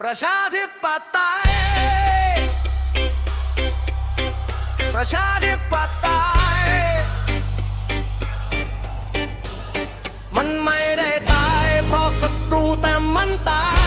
ประชาธิปไตย ประชาธิปไตย มันไม่ได้ตายเพราะศัตรูแต่มันตาย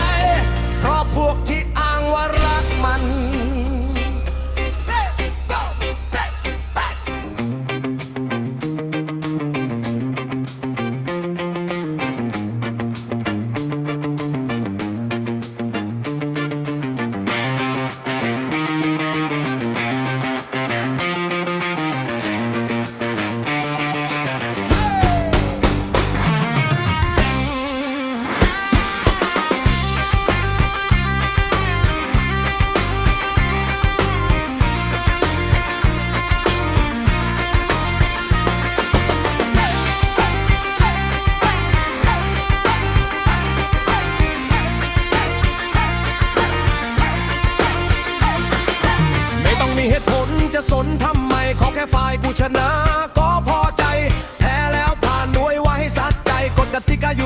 ฝ่ายผู้ชนะก็พอใจ แพ้แล้วผ่านด้วยไว้ให้สัดใจกฎกติกาอยู่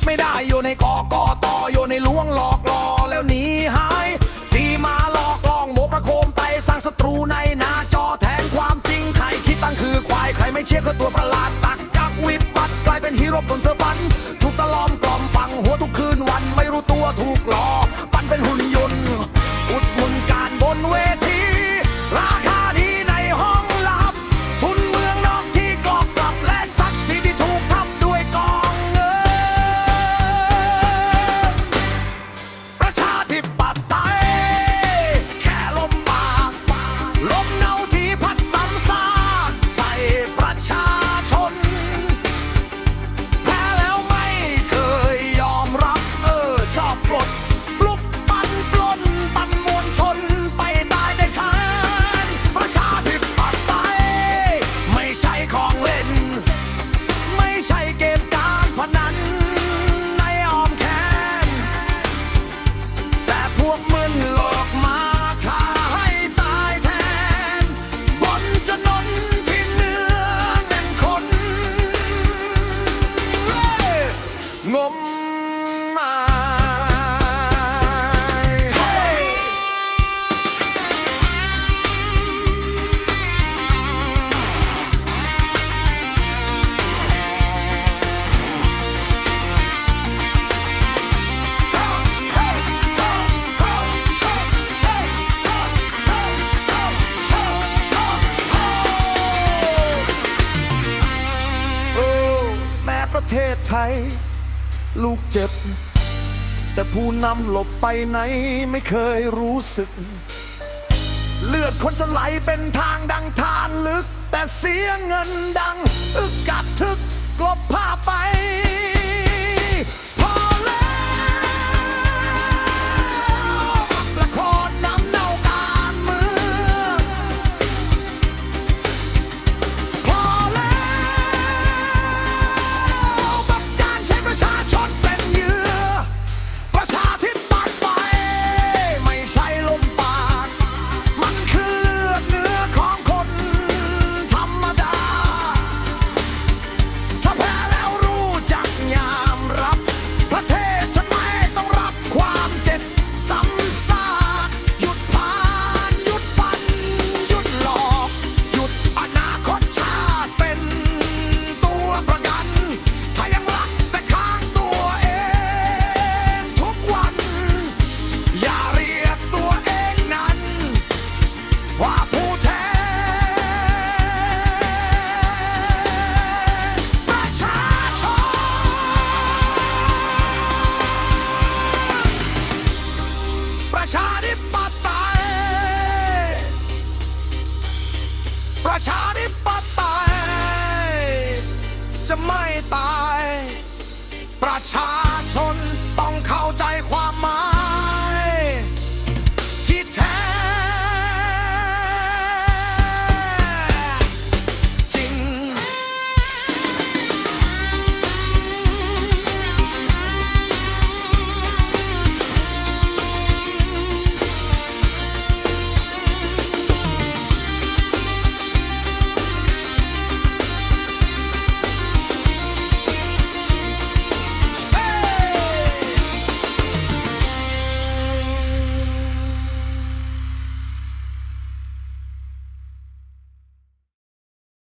ตไม่ได้อยู่ในกอกอตออยู่ในลวงหลอกลอแล้วหนีหายทีมาหลอกลองโมกประโคมไปสร้างศัตรูในหน้าจอแทนความจริงใครคิดตั้งคือควายใครไม่เชื่อก็ตัวประหลาด ทย ลูกเจ็บ แต่ผู้นำหลบไปไหนไม่เคยรู้สึก เลือดคนจะไหลเป็นทางดังทานลึก แต่เสียเงินดัง อึกกัดทึก ประชาธิปไตยจะไม่ตาย ประชาชนต้องเข้าใจ